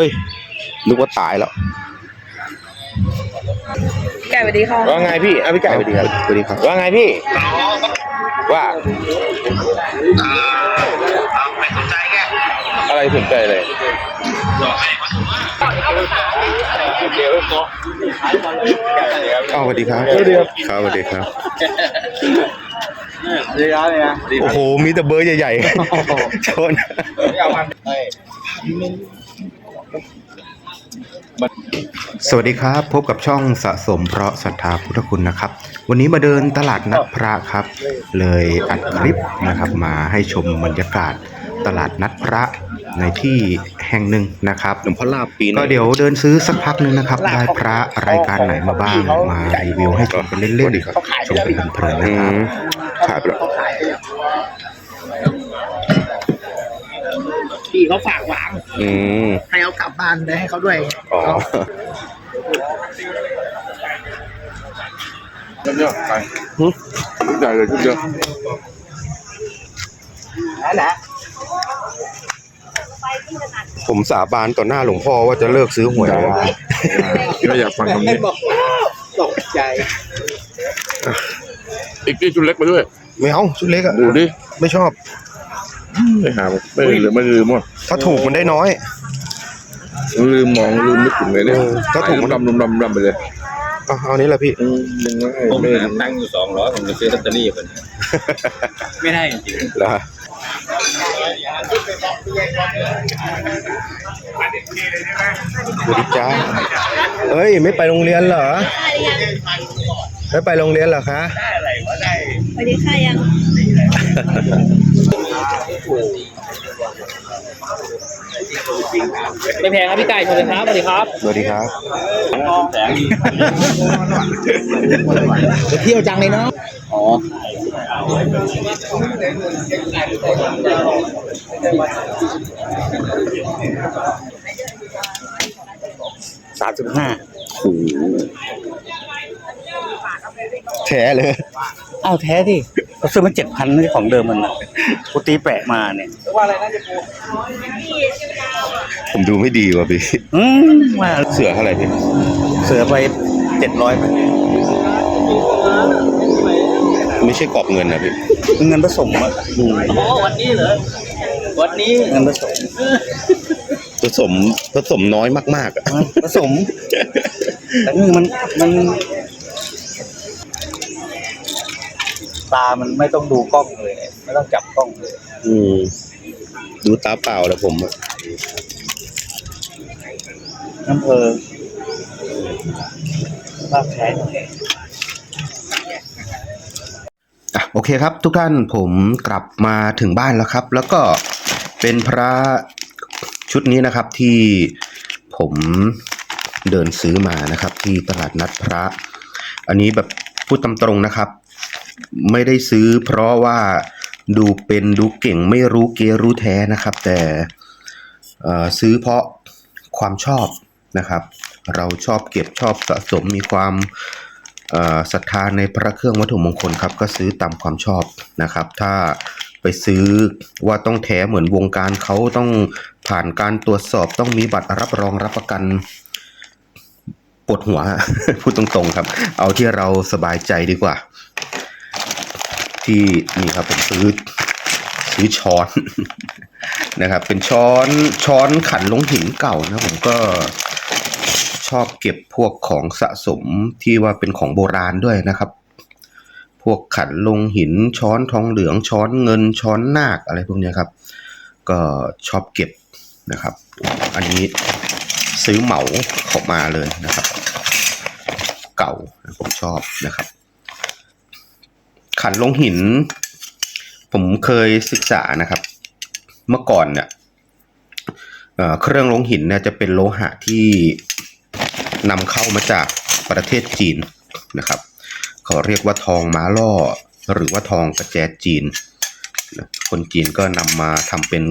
ฮ้ยนึกว่าตายแล้วแกสวัสดีค่ะว่าไงพี่อะพี่ไก่สสวัวัสสดีดีคครัรับบสวัสดีครับ ว่าไงพี่ ว่าอะไรสนใจเลยเดี๋ยวก็อ้าวสวัสดีครับสวัสดีครับครับสวัสดีครับสวัสดีครับเนี่ยโอ้โหมีแต่เบอร์ใหญ่ๆชน สวัสดีครับ พบกับช่องสะสมเพราะศรัทธาพุทธคุณนะครับ วันนี้มาเดินตลาดนัดพระครับ เลยอัดคลิปนะครับมาให้ชมบรรยากาศตลาดนัดพระในที่แห่งหนึ่งนะครับหลวงพ่อลาบปีก็เดี๋ยวเดินซื้อสักพักหนึงนะครับ ได้พระรายการไหนมาบ้างมารีวิวให้ชมกันเล่นๆชมกันเพลินๆอืนะครับมขายไปแล้ว พี่เขาฝากวาง อืม ให้เอากลับบ้านไปให้เขาด้วยอ๋อ เยอะไปใหญ่เลยชุดเดียวนั่นแหละผมสาบานต่อหน้าหลวงพ่อว่าจะเลิกซื้อหวยแล้วไม่อยากฟังคำนี้ บอกตกใจอีกที่ชุดเล็กมาด้วยไม่เอาชุดเล็กอะดูดิไม่ชอบ ไม่หาไม่ลืมไม่ลืมว่ะถ้าถูกมันได้น้อย ลืมมองลืมนึกถึงเลยเนี่ยเออถ้าถูกดำดำดำดำไปเลยเอาเอานี้แหละพี่อืมยังไงผมไม่หาตังค์อยู่สองร้อยผมจะซื้อลอตเตอรี่คนไม่ได้จริงนะสวัสดีจ้าเฮ้ย ไม่ไปโรงเรียนเหรอ ไม่ไปโรงเรียนเหรอคะสวัสดีค่ะยังๆ ไม่แพงครับพี่ไก่ชมเลยครับสวัสดีครับสวัสดีครับแสงไปเที่ยวจังเลยเนาะอ๋อสามสิบห้าแฉเลยอ้าวแท้ดิ เราซื้อมาเจ็ดพันนี่ของเดิมมันนะกูตีแปะมาเนี่ยผมดูไม่ดีว่ะพี่ อืมมาเสือเท่าไหร่พี่เสือไปเจ็ดร้อยไม่ใช่กรอบเงินนะพี่เงินผสมอะอืมอ๋อวันนี้เหรอ วันนี้เงินผสม ผสมผสมน้อยมากๆอะผสมแต่นี่มันมัน ตามันไม่ต้องดูกล้องเลย ไม่ต้องจับกล้องเลย อืม ดูตาเปล่าแล้วผมอะน้ำเพอภาพแท้หน่อยอะโอเคครับ ทุกท่านผมกลับมาถึงบ้านแล้วครับ แล้วก็เป็นพระชุดนี้นะครับที่ผมเดินซื้อมานะครับ ที่ตลาดนัดพระ อันนี้แบบพูดตามตรงนะครับ ไม่ได้ซื้อเพราะว่าดูเป็นดูเก่งไม่รู้เกรู้แท้นะครับ แต่ซื้อเพราะความชอบนะครับ เราชอบเก็บชอบสะสมมีความศรัทธาในพระเครื่องวัตถุมงคลครับ ก็ซื้อตามความชอบนะครับ ถ้าไปซื้อว่าต้องแท้เหมือนวงการเขาต้องผ่านการตรวจสอบต้องมีบัตรรับรองรับประกันปวดหัวพูดตรงๆครับ เอาที่เราสบายใจดีกว่า ที่นี่ครับผมซื้อซื้อช้อนนะครับ เป็นช้อนช้อนขันลงหินเก่านะผมก็ชอบเก็บพวกของสะสมที่ว่าเป็นของโบราณด้วยนะครับ พวกขันลงหินช้อนทองเหลืองช้อนเงินช้อนนาคอะไรพวกนี้ครับ ก็ชอบเก็บนะครับ อันนี้ซื้อเหมาเข้ามาเลยนะครับ เก่าผมชอบนะครับ ขันลงหิน ผมเคยศึกษานะครับ เมื่อก่อนเนี่ยเครื่องลงหินเนี่ยจะเป็นโลหะที่นำเข้ามาจากประเทศจีนนะครับ เขาเรียกว่าทองม้าล่อ หรือว่าทองกระแจจีน คนจีนก็นำมาทำเป็น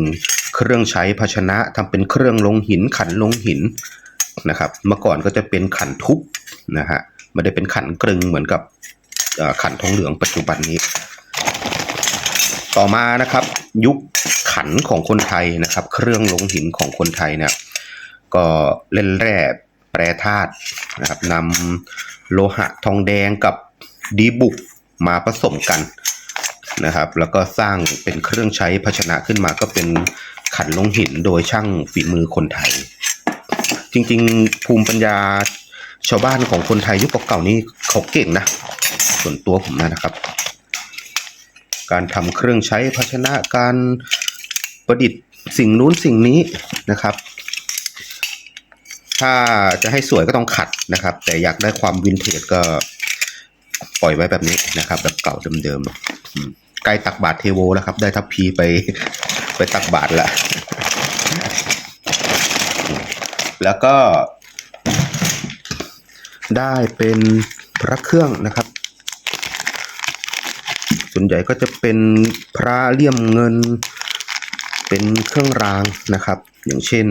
เครื่องใช้ภาชนะทำเป็นเครื่องลงหินขันลงหินนะครับ เมื่อก่อนก็จะเป็นขันทุบนะฮะไม่ได้เป็นขันกรึงเหมือนกับ ขันทองเหลืองปัจจุบันนี้ ต่อมานะครับ ยุคขันของคนไทยนะครับ เครื่องลงหินของคนไทยเนี่ยก็เล่นแร่แปรธาตุนะครับนำโลหะทองแดงกับดีบุกมาผสมกันนะครับ แล้วก็สร้างเป็นเครื่องใช้ภาชนะขึ้นมาก็เป็นขันลงหินโดยช่างฝีมือคนไทย จริงๆ ภูมิปัญญาชาวบ้านของคนไทยยุคเก่าๆนี่เขาเก่งนะ ส่วนตัวผมนะครับ การทำเครื่องใช้ภาชนะการประดิษฐ์สิ่งนู้นสิ่งนี้นะครับ ถ้าจะให้สวยก็ต้องขัดนะครับ แต่อยากได้ความวินเทจก็ปล่อยไว้แบบนี้นะครับ แบบเก่าเดิมๆใกล้ตักบาทเทโวแล้วครับ ได้ทัพพีไปไปตักบาทละแล้วก็ได้เป็นพระเครื่องนะครับ ส่วนใหญ่ก็จะเป็นพระเลี่ยมเงิน เป็นเครื่องรางนะครับ อย่างเช่น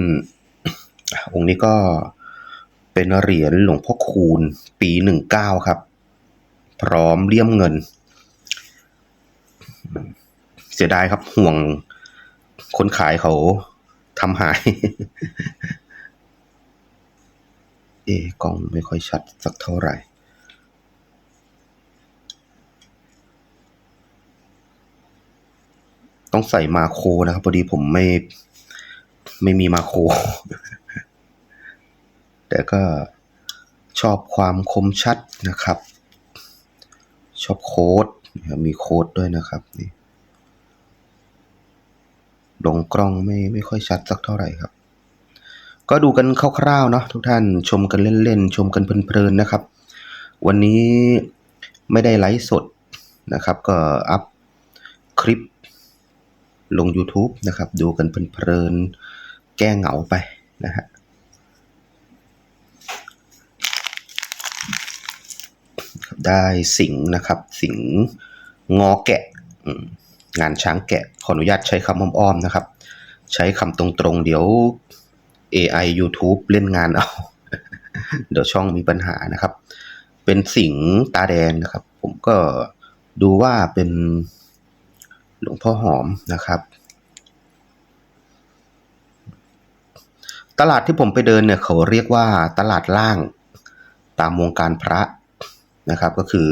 องค์นี้ก็เป็นเหรียญหลวงพ่อคูณปีหนึ่งเก้าครับ พร้อมเลี่ยมเงิน เสียดายครับห่วงคนขายเขาทำหาย เอะกล้องไม่ค่อยชัดสักเท่าไหร่ ต้องใส่มาโครนะครับ พอดีผมไม่ ไม่มีมาโคร แต่ก็ชอบความคมชัดนะครับ ชอบโค้ดมีโค้ดด้วยนะครับนี่ลงกล้องไม่ไม่ค่อยชัดสักเท่าไหร่ครับ ก็ดูกันคร่าวๆเนาะทุกท่านชมกันเล่นๆ ชมกันเพลินๆนะครับ วันนี้ไม่ได้ไลฟ์สดนะครับ ก็อัพคลิป ลง YouTube นะครับ ดูกันเพลินๆ แก้เหงาไปนะฮะได้สิงนะครับ สิงงอแกะงานช้างแกะ ขออนุญาตใช้คำอ้อมๆนะครับ ใช้คำตรงๆ เดี๋ยว AI YouTube เล่นงานเอา เดี๋ยวช่องมีปัญหานะครับ เป็นสิงตาแดงนะครับ ผมก็ดูว่าเป็น หลวงพ่อหอมนะครับ ตลาดที่ผมไปเดินเนี่ยเขาเรียกว่าตลาดล่างตามวงการพระนะครับ ก็คือ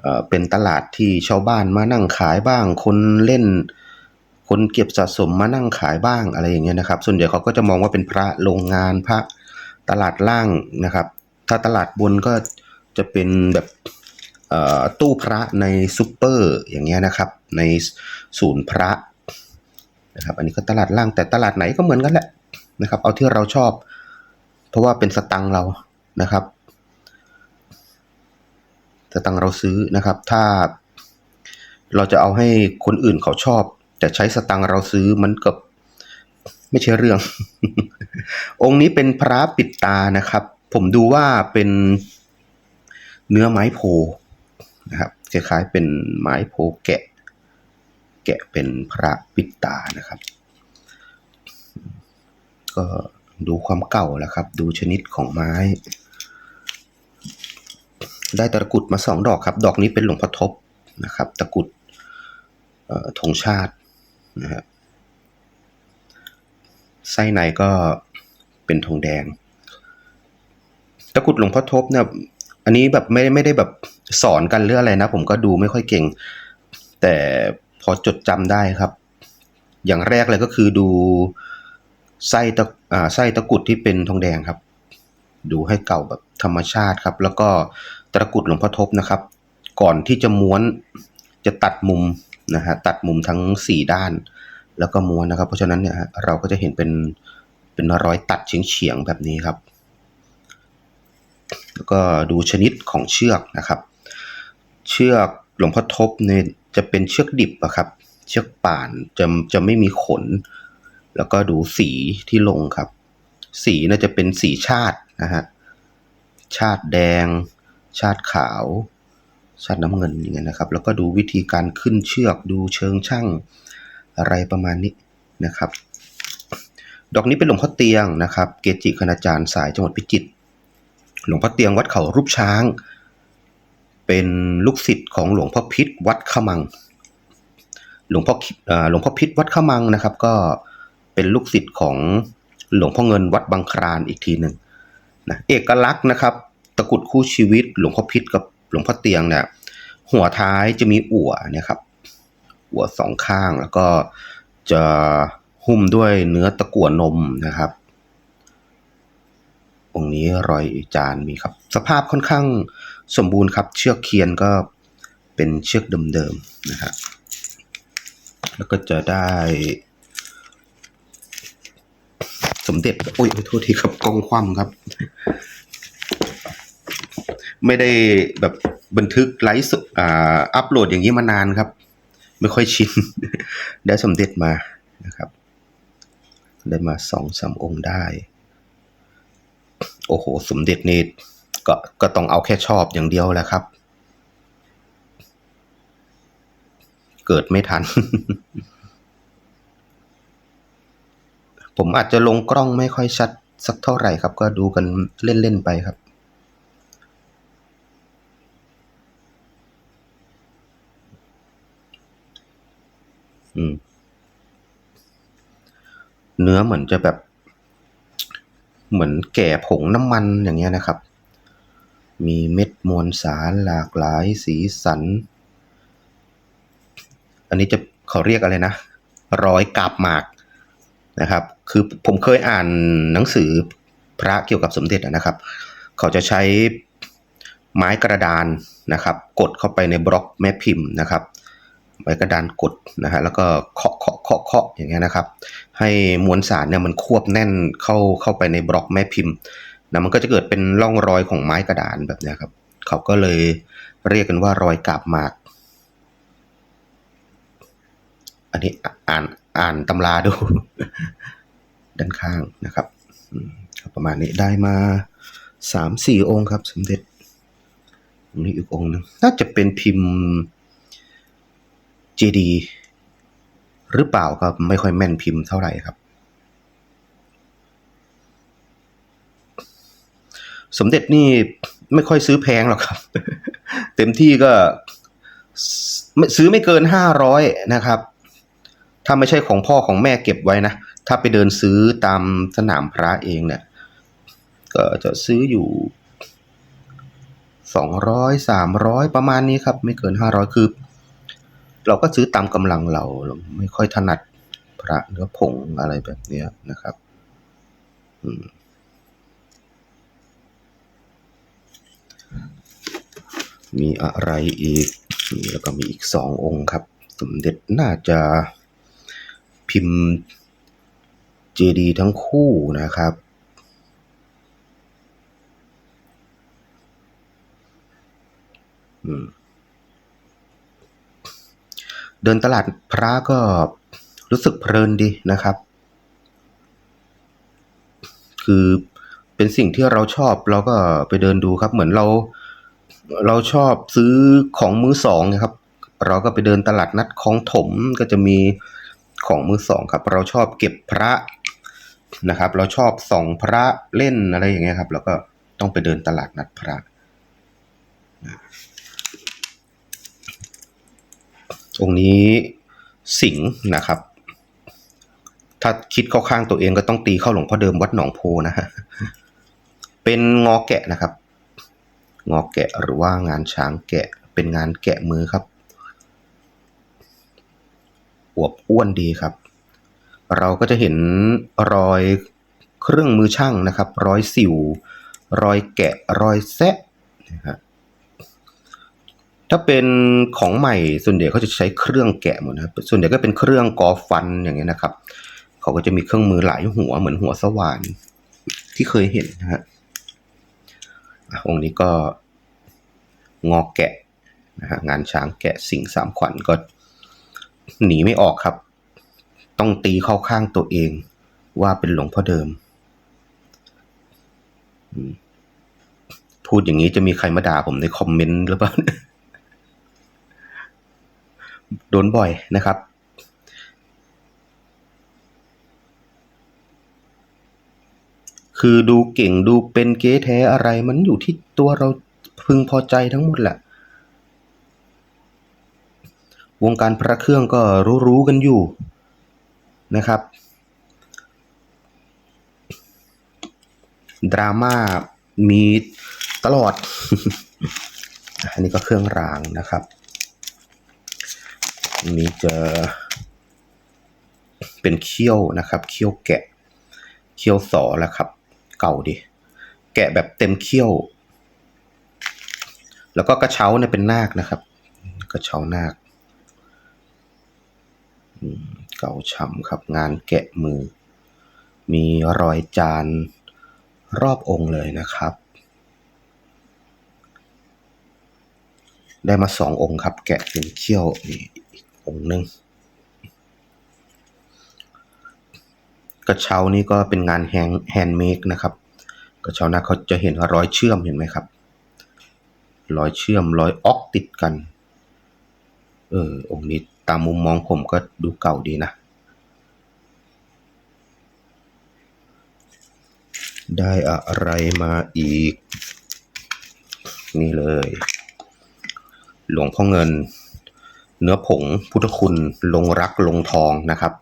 เอเป็นตลาดที่ชาวบ้านมานั่งขายบ้าง คนเล่น คนเก็บสะสมมานั่งขายบ้างอะไรอย่างเงี้ยนะครับ ส่วนใหญ่เขาก็จะมองว่าเป็นพระโรงงานพระตลาดล่างนะครับ ถ้าตลาดบนก็จะเป็นแบบ ตู้พระในซูเปอร์อย่างเงี้ยนะครับ ในศูนย์พระนะครับอันนี้ก็ตลาดล่างแต่ตลาดไหนก็เหมือนกันแหละนะครับ เอาที่เราชอบ เพราะว่าเป็นสตังเรานะครับสตังเราซื้อนะครับ ถ้าเราจะเอาให้คนอื่นเขาชอบ แต่ใช้สตังเราซื้อมันก็ไม่ใช่เรื่อง องค์นี้เป็นพระปิดตานะครับ ผมดูว่าเป็นเนื้อไม้โพ นะครับคล้ายๆเป็นไม้โพแกะ แกะเป็นพระปิดตานะครับ ก็ดูความเก่าแล้วครับ ดูชนิดของไม้ ได้ตะกุดมาสองดอกครับ ดอกนี้เป็นหลวงพ่อทบนะครับ ตะกุดธงชาตินะฮะไส้ในก็เป็นทงแดง ตะกุดหลวงพ่อทบเนี่ย อันนี้แบบไม่ไม่ได้แบบสอนกันหรืออะไรนะ ผมก็ดูไม่ค่อยเก่ง แต่พอจดจำได้ครับ อย่างแรกเลยก็คือดูไส้ตะอ่าไส้ตะกุดที่เป็นทองแดงครับ ดูให้เก่าแบบธรรมชาติครับ แล้วก็ตะกุดหลวงพ่อทบนะครับ ก่อนที่จะม้วนจะตัดมุมนะฮะตัดมุมทั้งสี่ด้าน แล้วก็ม้วนนะครับ เพราะฉะนั้นเนี่ยเราก็จะเห็นเป็นเป็นรอยตัดเฉียงๆแบบนี้ครับ แล้วก็ดูชนิดของเชือกนะครับ เชือกหลวงพ่อทบเนี่ยจะเป็นเชือกดิบอะครับ เชือกป่านจะจะไม่มีขน แล้วก็ดูสีที่ลงครับ สีน่าจะเป็นสีชาตินะฮะชาติแดง ชาติขาว ชาติน้ำเงินอย่างเงี้ยนะครับ แล้วก็ดูวิธีการขึ้นเชือกดูเชิงช่างอะไรประมาณนี้นะครับ ดอกนี้เป็นหลวงพ่อเตียงนะครับ เกจิคณาจารย์สายจังหวัดพิจิตร หลวงพ่อเตียงวัดเขารูปช้าง เป็นลูกศิษย์ของหลวงพ่อพิษวัดขมัง หลวงพ่อหลวงพ่อพิษวัดขมังนะครับ ก็เป็นลูกศิษย์ของหลวงพ่อเงินวัดบางครานอีกทีหนึ่งนะเอกลักษณ์นะครับ ตะกุดคู่ชีวิต หลวงพ่อพิษกับหลวงพ่อเตียงเนี่ยหัวท้ายจะมีอั่วเนี่ยครับหัวสองข้างแล้วก็จะหุ้มด้วยเนื้อตะกั่วนมนะครับ องค์นี้รอยจานมีครับ สภาพค่อนข้างสมบูรณ์ครับ เชือกเคียนก็เป็นเชือกเดิมๆนะครับ แล้วก็จะได้ สมเด็จโอ้ยโทษทีครับกองคว่ำครับ ไม่ได้แบบบันทึกไลฟ์อ่าอัปโหลดอย่างนี้มานานครับ ไม่ค่อยชินได้สมเด็จมานะครับ ได้มาสองสามองค์ได้ โอ้โห สมเด็จนี่ก็ก็ต้องเอาแค่ชอบอย่างเดียวแหละครับ เกิดไม่ทัน ผมอาจจะลงกล้องไม่ค่อยชัดสักเท่าไหร่ครับ ก็ดูกันเล่น ๆ ไปครับอืมเนื้อเหมือนจะแบบ เหมือนแก่ผงน้ำมันอย่างเงี้ยนะครับ มีเม็ดมวลสารหลากหลายสีสัน อันนี้จะเขาเรียกอะไรนะรอยกาบหมากนะครับ คือผมเคยอ่านหนังสือพระเกี่ยวกับสมเด็จนะครับ เขาจะใช้ไม้กระดานนะครับ กดเข้าไปในบล็อกแม่พิมพ์นะครับ ไม้กระดานกดนะฮะแล้วก็เคาะเคาะเคาะเคาะอย่างเงี้ยนะครับ ให้มวลสารเนี่ยมันควบแน่นเข้าเข้าไปในบล็อกแม่พิมพ์นะมันก็จะเกิดเป็นร่องรอยของไม้กระดานแบบเนี้ยครับเขาก็เลยเรียกกันว่ารอยกาบหมาก อันนี้อ่านอ่านตำราดู ด้านข้างนะครับประมาณนี้ได้มาสามสี่องค์ครับ สมเด็จนนี้อีกองค์หนึงน่าจะเป็นพิมพ์ เจดีหรือเปล่าครับไม่ค่อยแม่นพิมพ์เท่าไหร่ครับ สมเด็จนี่ไม่ค่อยซื้อแพงหรอกครับ เต็มที่ก็ซื้อไม่เกินห้าร้อยนะครับ ถ้าไม่ใช่ของพ่อของแม่เก็บไว้นะ ถ้าไปเดินซื้อตามสนามพระเองเนี่ย ก็จะซื้ออยู่สองร้อยสามร้อยประมาณนี้ครับ ไม่เกินห้าร้อยคือ เราก็ซื้อตามกำลังเราเราไม่ค่อยถนัดพระเนื้อผงอะไรแบบเนี้ยนะครับมมีอะไรอีกนี่แล้วก็มีอีกสององค์ครับ สมเด็จน่าจะพิมพ์เจดีทั้งคู่นะครับ อืม เดินตลาดพระก็รู้สึกเพลินดีนะครับ คือเป็นสิ่งที่เราชอบเราก็ไปเดินดูครับ เหมือนเรา เราชอบซื้อของมือสองนะครับ เราก็ไปเดินตลาดนัดคลองถมก็จะมีของมือสองครับ เราชอบเก็บพระนะครับ เราชอบส่องพระเล่นอะไรอย่างเงี้ยครับ แล้วก็ต้องไปเดินตลาดนัดพระ องค์นี้สิงห์นะครับ ถ้าคิดเข้าข้างตัวเองก็ต้องตีเข้าหลวงพ่อเดิมวัดหนองโพนะฮะเป็นงอแกะนะครับ งอแกะหรือว่างานช้างแกะเป็นงานแกะมือครับอวบอ้วนดีครับ เราก็จะเห็นรอยเครื่องมือช่างนะครับ รอยสิว รอยแกะรอยแซะนะครับ ถ้าเป็นของใหม่ส่วนใหญ่เขาจะใช้เครื่องแกะหมดนะส่วนใหญ่ก็เป็นเครื่องกอฟันอย่างเงี้ยนะครับเขาก็จะมีเครื่องมือหลายหัวเหมือนหัวสว่านที่เคยเห็นนะฮะองค์นี้ก็งอแกะนะฮะงานช้างแกะสิ่งสามขวัญก็หนีไม่ออกครับ ต้องตีเข้าข้างตัวเอง ว่าเป็นหลวงพ่อเดิมอืมพูดอย่างนี้จะมีใครมาด่าผมในคอมเมนต์หรือเปล่า โดนบ่อยนะครับ คือดูเก่งดูเป็นเก๊แท้อะไรมันอยู่ที่ตัวเราพึงพอใจทั้งหมดแหละ วงการพระเครื่องก็รู้ๆกันอยู่นะครับดราม่ามีตลอด อันนี้ก็เครื่องรางนะครับ อันนี้จะเป็นเขี้ยวนะครับ เขี้ยวแกะ เขี้ยวสอแล้วครับ เก่าดิ แกะแบบเต็มเขี้ยว แล้วก็กระเช้าเนี่ยเป็นนาคนะครับ กระเช้านาค เก่าช่ำครับ งานแกะมือ มีรอยจานรอบองค์เลยนะครับ ได้มาสององค์ครับ แกะเป็นเขี้ยวนี่ อีกองค์หนึ่งกระเช้านี่ก็เป็นงานแฮงแฮนด์เมดนะครับ กระเช้าหน้าเขาจะเห็นรอยเชื่อมเห็นไหมครับ รอยเชื่อมรอยออกติดกัน เออองค์นี้ตามมุมมองผมก็ดูเก่าดีนะ ได้อะไรมาอีก นี่เลย หลวงพ่อเงิน เนื้อผงพุทธคุณลงรักลงทองนะครับ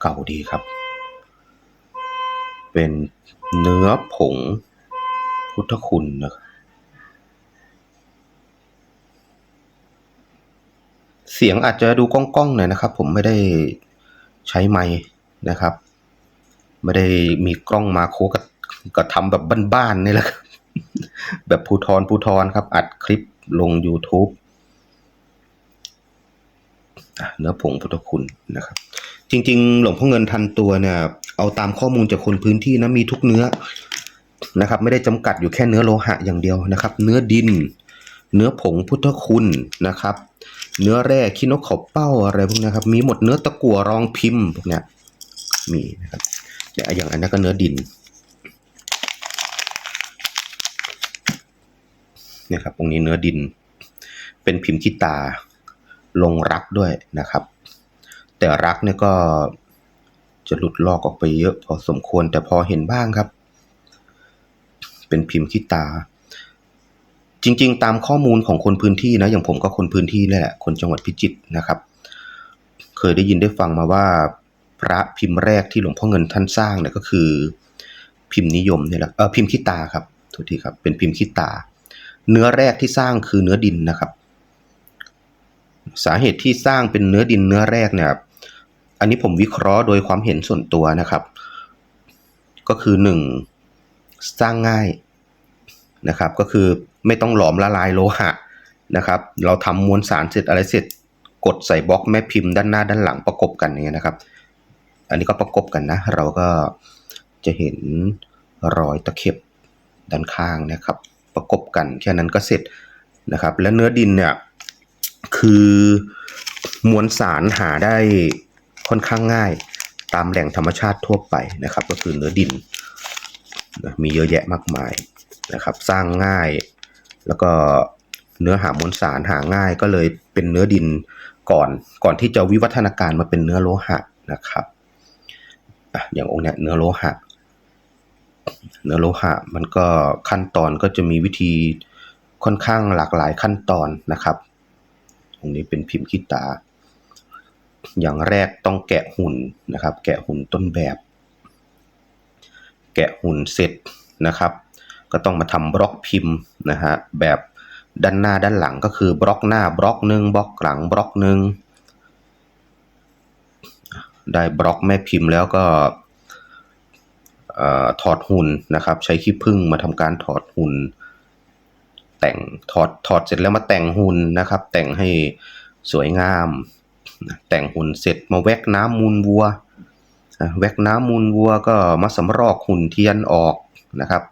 เก่าดีครับ เป็นเนื้อผงพุทธคุณนะครับเสียงอาจจะดูก้องๆหน่อยนะครับ ผมไม่ได้ใช้ไม้นะครับ ไม่ได้มีกล้องมาโคก็ก็ทำแบบบ้านๆนี่แหละครับ แบบภูทรภูทรครับ อัดคลิปลง YouTube เนื้อผงพุทธคุณนะครับ จริง ๆ หลวงพ่อเงินทันตัวเนี่ย เอาตามข้อมูลจากคนพื้นที่นะมีทุกเนื้อนะครับ ไม่ได้จำกัดอยู่แค่เนื้อโลหะอย่างเดียวนะครับ เนื้อดิน เนื้อผงพุทธคุณนะครับ เนื้อแร่ขี้นกเขาเป้าอะไรพวกนี้ครับ มีหมดเนื้อตะกั่วรองพิมพ์พวกนี้มีนะครับอย่างอันนั้นก็เนื้อดิน เนี่ยครับตรงนี้เนื้อดิน เป็นพิมพ์ขี้ตาลงรักด้วยนะครับ แต่รักเนี่ยก็จะหลุดลอกออกไปเยอะพอสมควรแต่พอเห็นบ้างครับ เป็นพิมพ์ขี้ตา จริง ๆ ตามข้อมูลของคนพื้นที่นะอย่างผมก็คนพื้นที่แหละคนจังหวัดพิจิตรนะครับ เคยได้ยินได้ฟังมาว่า พระพิมพ์แรกที่หลวงพ่อเงินท่านสร้างเนี่ยก็คือ พิมพ์นิยมเนี่ยแหละเออพิมพ์ขี้ตาครับทุกทีครับเป็นพิมพ์ขี้ตา เนื้อแรกที่สร้างคือเนื้อดินนะครับ สาเหตุที่สร้างเป็นเนื้อดินเนื้อแรกเนี่ยอันนี้ผมวิเคราะห์โดยความเห็นส่วนตัวนะครับ ก็คือหนึ่งสร้างง่ายนะครับ ก็คือไม่ต้องหลอมละลายโลหะนะครับ เราทำมวลสารเสร็จอะไรเสร็จ กดใส่บล็อกแม่พิมพ์ด้านหน้าด้านหลังประกบกันอย่างเงี้ยนะครับ อันนี้ก็ประกบกันนะ เราก็จะเห็นรอยตะเข็บด้านข้างนะครับ ประกบกันแค่นั้นก็เสร็จนะครับ และเนื้อดินเนี่ยคือมวลสารหาได้ค่อนข้างง่ายตามแหล่งธรรมชาติทั่วไปนะครับ ก็คือเนื้อดินนะมีเยอะแยะมากมายนะครับ สร้างง่าย แล้วก็เนื้อหามวลสารหาง่ายก็เลยเป็นเนื้อดินก่อนก่อนที่จะวิวัฒนาการมาเป็นเนื้อโลหะนะครับอย่างองค์เนี้ยเนื้อโลหะ เนื้อโลหะมันก็ขั้นตอนก็จะมีวิธีค่อนข้างหลากหลายขั้นตอนนะครับ ตรงนี้เป็นพิมพ์ขี้ตา อย่างแรกต้องแกะหุ่นนะครับ แกะหุ่นต้นแบบ แกะหุ่นเสร็จนะครับ ก็ต้องมาทำบล็อกพิมพ์นะฮะแบบด้านหน้าด้านหลังก็คือบล็อกหน้าบล็อกหนึ่งบล็อกหลังบล็อกหนึ่งได้บล็อกแม่พิมพ์แล้วก็ อถอดหุ่นนะครับ ใช้ขี้ผึ้งมาทำการถอดหุ่นแต่งถอดถอดเสร็จแล้วมาแต่งหุ่นนะครับ แต่งให้สวยงาม แต่งหุ่นเสร็จมาแวกน้ำมูลวัวแวกน้ำมูลวัวก็มาสำรอกหุ่นเทียนออกนะครับ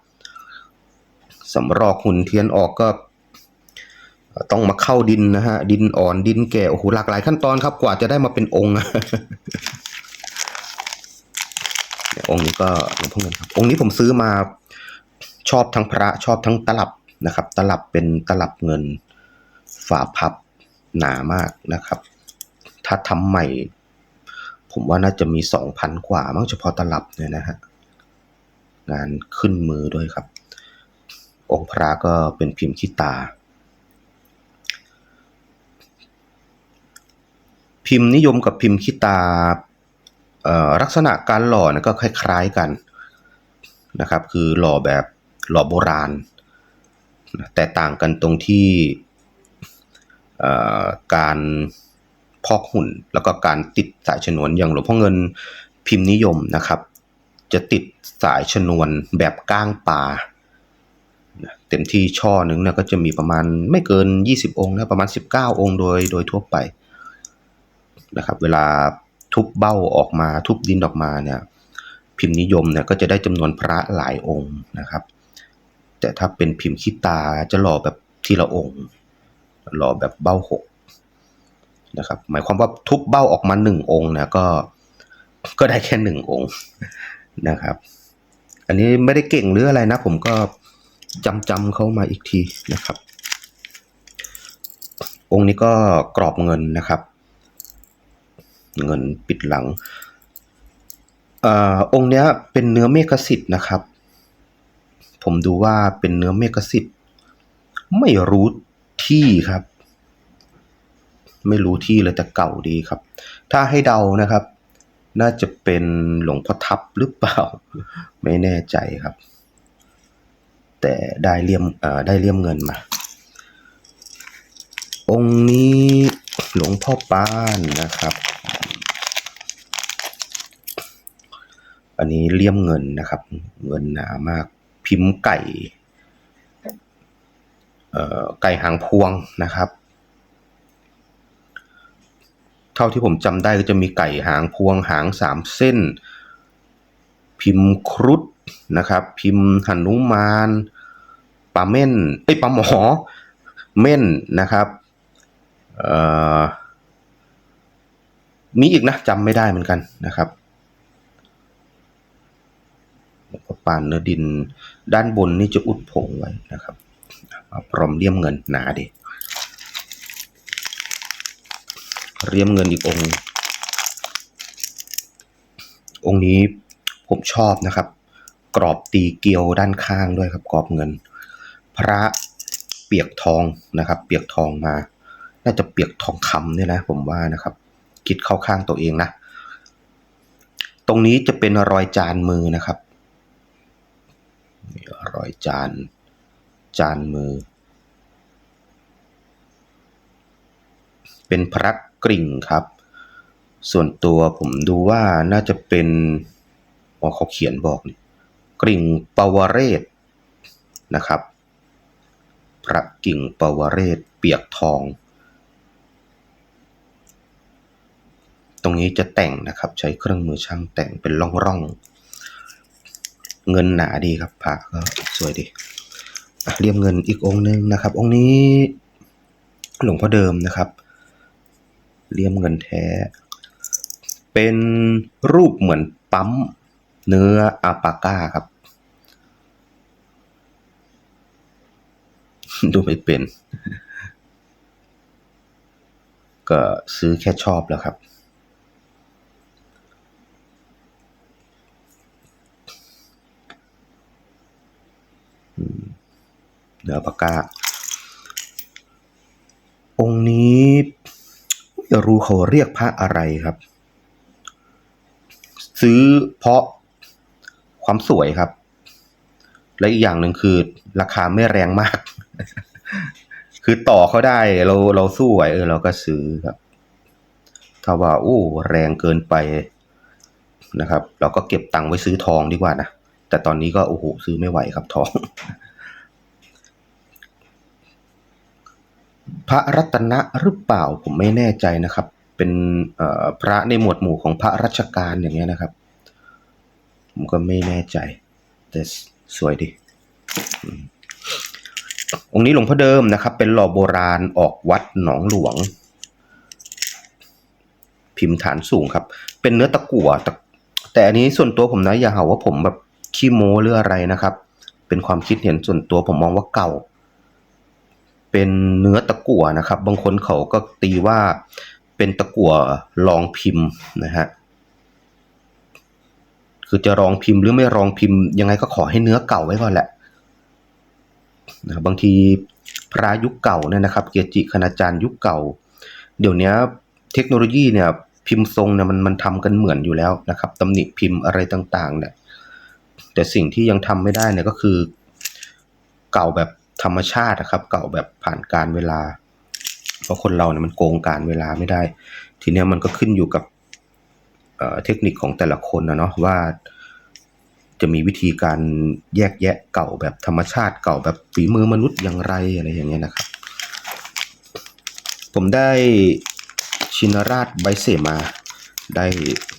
สำรอกหุ่นเทียนออกก็ต้องมาเข้าดินนะฮะดินอ่อนดินแก่โอ้โหหลากหลายขั้นตอนครับกว่าจะได้มาเป็นองค์ องค์นี้ก็หลวงพ่อเงินครับองค์นี้ผมซื้อมาชอบทั้งพระชอบทั้งตลับนะครับ ตลับเป็นตลับเงินฝาพับหนามากนะครับ ถ้าทำใหม่ ผมว่าน่าจะมีสองพันกว่ามั้งเฉพาะตลับเนี่ยนะฮะงานขึ้นมือด้วยครับ องค์พระก็เป็นพิมพ์ขี้ตา พิมพ์นิยมกับพิมพ์ขี้ตา ลักษณะการหล่อนยก็คล้ายๆกันนะครับ คือหล่อแบบหล่อโบราณ แต่ต่างกันตรงที่การพอกหุ่น แล้วก็การติดสายชนวนอย่างหลวงพ่อเงินพิมพ์นิยมนะครับ จะติดสายชนวนแบบก้างปลาเต็มที่ช่อหนึงเนี่ยก็จะมีประมาณไม่เกิน 20 องค์นะประมาณ 19 องค์โดยโดยทั่วไปนะครับ เวลา ทุบเบ้าออกมาทุบดินออกมาเนี่ยพิมพ์นิยมเนี่ยก็จะได้จำนวนพระหลายองค์นะครับ แต่ถ้าเป็นพิมพ์ขี้ตาจะหล่อแบบทีละองค์หล่อแบบเบ้าหกนะครับหมายความว่าทุบเบ้าออกมาหนึ่งองค์เนี่ยก็ก็ได้แค่หนึ่งองค์นะครับ อันนี้ไม่ได้เก่งหรืออะไรนะ ผมก็จำจำเขามาอีกทีนะครับ องค์นี้ก็กรอบเงินนะครับ เงินปิดหลังอ่อองค์เนี้ยเป็นเนื้อเมฆสิทธิ์นะครับ ผมดูว่าเป็นเนื้อเมฆสิทธิ์ไม่รู้ที่ครับ ไม่รู้ที่เลยแต่เก่าดีครับ ถ้าให้เดานะครับ น่าจะเป็นหลวงพ่อทับหรือเปล่า ไม่แน่ใจครับ แต่ได้เลี่ยมอ่อได้เลี่ยมเงินมา องค์นี้หลวงพ่อป้านนะครับ อันนี้เลี่ยมเงินนะครับ เงินหนามาก พิมพ์ไก่ เอ่อไก่หางพวงนะครับ เท่าที่ผมจำได้ก็จะมีไก่หางพวงหางสามเส้น พิมพ์ครุฑนะครับ พิมพ์หนุมานปลาเม่นเอ้ปลาหมอเม่นนะครับมีอีกนะจำไม่ได้เหมือนกันนะครับ ปานเนื้อดิน ด้านบนนี่จะอุดผงไว้นะครับเอาพร้อมเลี่ยมเงินหนาดิเลี่ยมเงินอีกององค์นี้ผมชอบนะครับ กรอบตีเกลียวด้านข้างด้วยครับ กรอบเงิน พระเปียกทองนะครับ เปียกทองมา น่าจะเปียกทองคำเนี่ยนะ ผมว่านะครับ คิดเข้าข้างตัวเองนะ ตรงนี้จะเป็นรอยจานมือนะครับ รอยจาน จานมือ เป็นพระกริ่งครับ ส่วนตัวผมดูว่าน่าจะเป็นอ๋อเขาเขียนบอกนี่กริ่งปวเรศนะครับ พระกิ่งปวเรศเปียกทอง ตรงนี้จะแต่งนะครับ ใช้เครื่องมือช่างแต่งเป็นร่องร่องๆ เงินหนาดีครับพระก็สวยดีเรียมเงินอีกองค์หนึงนะครับ องค์นี้หลวงพ่อเดิมนะครับเลี่ยมเงินแท้ เป็นรูปเหมือนปั๊มเนื้ออาปาก้าครับ ดูไม่เป็น ก็ซื้อแค่ชอบแล้วครับ เนื้ออาปาก้าองค์นี้ไม่รู้เขาเรียกพระอะไรครับ ซื้อเพราะความสวยครับ และอีกอย่างหนึ่งคือราคาไม่แรงมาก คือต่อเขาได้เราเราสู้ไหวเออเราก็ซื้อครับถ้าว่าโอ้แรงเกินไปนะครับ เราก็เก็บตังค์ไว้ซื้อทองดีกว่านะ แต่ตอนนี้ก็โอ้โหซื้อไม่ไหวครับทอง พระรัตนะหรือเปล่าผมไม่แน่ใจนะครับ เป็นพระในหมวดหมู่ของพระราชการอย่างเงี้ยนะครับ ผมก็ไม่แน่ใจ แต่สวยดีองค์นี้หลวงพ่อเดิมนะครับ เป็นหล่อโบราณออกวัดหนองหลวง พิมพ์ฐานสูงครับ เป็นเนื้อตะกั่วแต่แต่อันนี้ส่วนตัวผมนะอย่าหาว่าผมแบบ ขี้โม้หรืออะไรนะครับ เป็นความคิดเห็นส่วนตัวผมมองว่าเก่า เป็นเนื้อตะกั่วนะครับ บางคนเขาก็ตีว่าเป็นตะกั่วรองพิมพ์นะฮะคือจะรองพิมพ์หรือไม่รองพิมพ์ ยังไงก็ขอให้เนื้อเก่าไว้ก่อนแหละนะบางทีพระยุคเก่าเนี่ยนะครับ เกจิคณาจารย์ยุคเก่า เดี๋ยวนี้เทคโนโลยีเนี่ยพิมพ์ทรงเนี่ยมันมันทำกันเหมือนอยู่แล้วนะครับตำหนิพิมพ์อะไรต่างๆเนี่ย แต่สิ่งที่ยังทำไม่ได้เนี่ยก็คือ เก่าแบบธรรมชาตินะครับ เก่าแบบผ่านการเวลา เพราะคนเราเนี่ยมันโกงการเวลาไม่ได้ ทีเนี้ยมันก็ขึ้นอยู่กับเเทคนิคของแต่ละคนนะเนาะว่าจะมีวิธีการแยกแยะเก่าแบบธรรมชาติเก่าแบบฝีมือมนุษย์อย่างไรอะไรอย่างเงี้ยนะครับ ผมได้ชินราชใบเสมาได้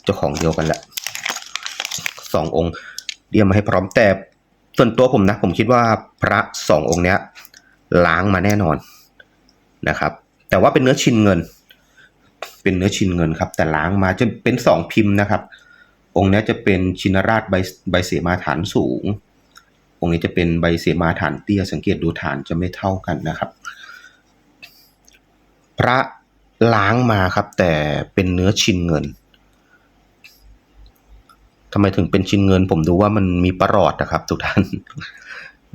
เจ้าของเดียวกันแหละสององค์ เรียกมาให้พร้อมแต่ส่วนตัวผมนะ ผมคิดว่าพระสององค์เนี้ย ล้างมาแน่นอนนะครับ แต่ว่าเป็นเนื้อชินเงิน เป็นเนื้อชินเงินครับ แต่ล้างมาจะเป็นสองพิมพ์นะครับ องค์นี้จะเป็นชินราชใบใบเสมาฐานสูง องค์นี้จะเป็นใบเสมาฐานเตี้ย สังเกตดูฐานจะไม่เท่ากันนะครับ พระล้างมาครับ แต่เป็นเนื้อชินเงิน ทำไมถึงเป็นชิ้นเงิน ผมดูว่ามันมีประหลอดนะครับ ทุกท่าน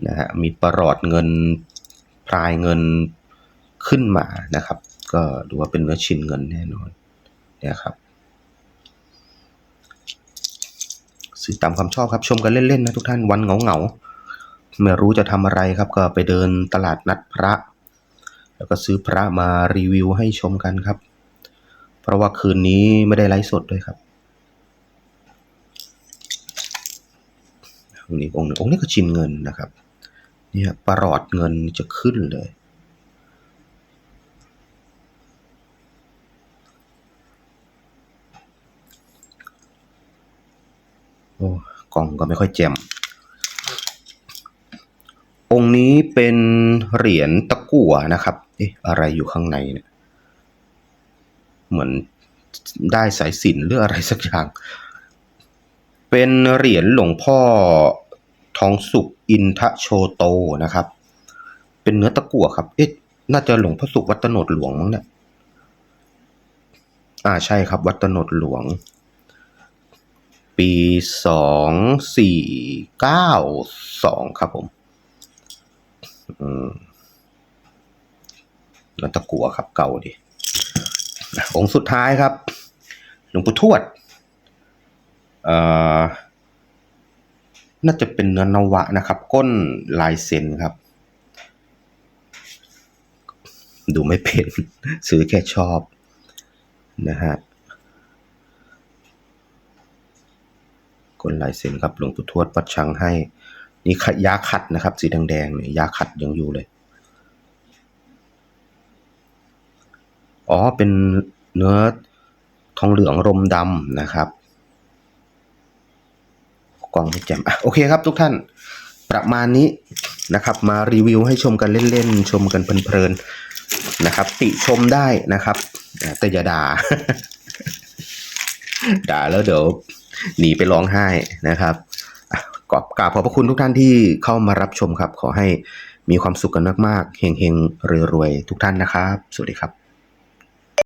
นะฮะมีประหลอดเงินพรายเงินขึ้นมานะครับ ก็ดูว่าเป็นเนื้อชิ้นเงินแน่นอนนี่ยครับซื้อตามความชอบครับชมกันเล่นๆนะทุกท่านวันเหงาไม่รู้จะทำอะไรครับ ก็ไปเดินตลาดนัดพระ แล้วก็ซื้อพระมารีวิวให้ชมกันครับ เพราะว่าคืนนี้ไม่ได้ไลฟ์สดด้วยครับ องค์นี้องค์หนึงองค์นี้ก็ชินเงินนะครับเนี่ยประหลอดเงินจะขึ้นเลย โอ้กล่องก็ไม่ค่อยแจ่มองค์นี้เป็นเหรียญตะกั่วนะครับ เอ๊ะ อะไรอยู่ข้างในเนี่ย เหมือนได้สายสินหรืออะไรสักอย่าง เป็นเหรียญหลวงพ่อ ทองสุกอินทโชโตนะครับ เป็นเนื้อตะกั่วครับ เอ๊ะ น่าจะหลวงพ่อสุกวัดตโนดหลวงมั้งเนี่ยอ่าใช่ครับ วัดตโนดหลวง ปีสองสี่เก้าสองครับผมอืมแล้วตะกัวครับ เก่าดิองค์สุดท้ายครับ หลวงปู่ทวดเอ่อ น่าจะเป็นเนื้อนวะนะครับ ก้นลายเซ็นครับ ดูไม่เป็นซื้อแค่ชอบนะฮะก้นลายเซ็นครับหลวงปู่ทวดวัดชังให้ นี่ยาขัดนะครับ สีแดงๆเนี่ยยาขัดยังอยู่เลยอ๋อเป็นเนื้อทองเหลืองรมดำนะครับ กล่องไม่แจ่มอะโอเคครับทุกท่านประมาณนี้นะครับ มารีวิวให้ชมกันเล่นๆ ชมกันเพลินๆนะครับ ติชมได้นะครับ แต่อย่าด่า ด่าแล้วเดี๋ยวหนีไปร้องไห้นะครับกอบกราบขอบพระคุณทุกท่านที่เข้ามารับชมครับ ขอให้มีความสุขกันมากๆเฮงๆรวยๆทุกท่านนะครับ สวัสดีครับ